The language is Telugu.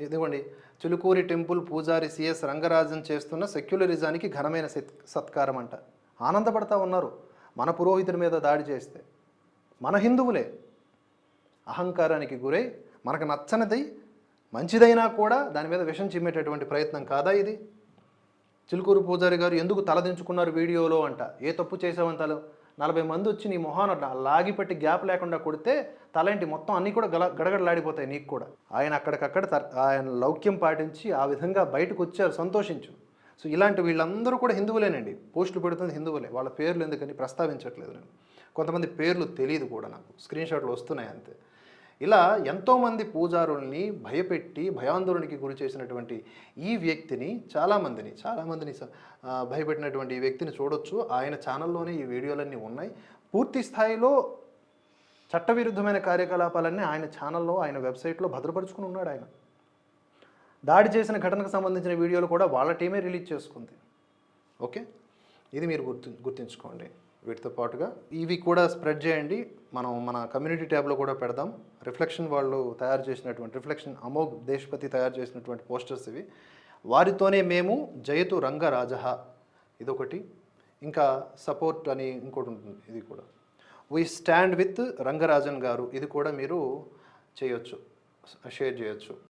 ఇదిగోండి. చిలుకూరి టెంపుల్ పూజారి సిఎస్ రంగరాజన్ చేస్తున్న సెక్యులరిజానికి ఘనమైన సత్- సత్కారం అంట. ఆనందపడతా ఉన్నారు. మన పురోహితుడి మీద దాడి చేస్తే. మన హిందువులే. అహంకారానికి గురై మనకు నచ్చనిది మంచిదైనా కూడా దాని మీద విషం చిమ్మేటటువంటి ప్రయత్నం కాదా ఇది? చిలుకూరు పూజారి గారు ఎందుకు తలదించుకున్నారు వీడియోలో అంట. ఏ తప్పు చేసావని తల నలభై మంది వచ్చి నీ మొహాన అట్లా గ్యాప్ లేకుండా కొడితే తలేంటి మొత్తం అన్నీ కూడా గల గడగడలాడిపోతాయి నీకు కూడా. ఆయన అక్కడికక్కడ త- ఆయన లౌక్యం పాటించి ఆ విధంగా బయటకు వచ్చారు సంతోషించు. సో ఇలాంటి వీళ్ళందరూ కూడా హిందువులేనండి. పోస్టులు పెడుతుంది హిందువులే. వాళ్ళ పేర్లు ఎందుకని ప్రస్తావించట్లేదు నేను. కొంతమంది పేర్లు తెలియదు కూడా నాకు. స్క్రీన్ షాట్లు వస్తున్నాయి అంతే. ఇలా ఎంతోమంది పూజారుల్ని భయపెట్టి భయాందోళనకి గురి చేసినటువంటి ఈ వ్యక్తిని చాలామందిని చాలామందిని భయపెట్టినటువంటి ఈ వ్యక్తిని చూడొచ్చు. ఆయన ఛానల్లోనే ఈ వీడియోలన్నీ ఉన్నాయి. పూర్తి స్థాయిలో చట్టవిరుద్ధమైన కార్యకలాపాలన్నీ ఆయన ఛానల్లో ఆయన వెబ్సైట్లో భద్రపరుచుకుని ఉన్నాడు ఆయన. దాడి చేసిన ఘటనకు సంబంధించిన వీడియోలు కూడా వాళ్ళ టీమే రిలీజ్ చేసుకుంది. ఓకే? ఇది మీరు గుర్తు గుర్తుంచుకోండి. వీటితో పాటుగా ఇవి కూడా స్ప్రెడ్ చేయండి. మనం మన కమ్యూనిటీ ట్యాబ్లో కూడా పెడదాం. రిఫ్లెక్షన్ వాళ్ళు తయారు చేసినటువంటి రిఫ్లెక్షన్ అమోఘ్ దేశపతి తయారు చేసినటువంటి పోస్టర్స్ ఇవి. వారితోనే మేము జయతు రంగరాజహ ఇదొకటి. ఇంకా సపోర్ట్ అని ఇంకోటి ఉంటుంది ఇది కూడా. వీ స్టాండ్ విత్ రంగరాజన్ గారు. ఇది కూడా మీరు చేయొచ్చు షేర్ చేయొచ్చు.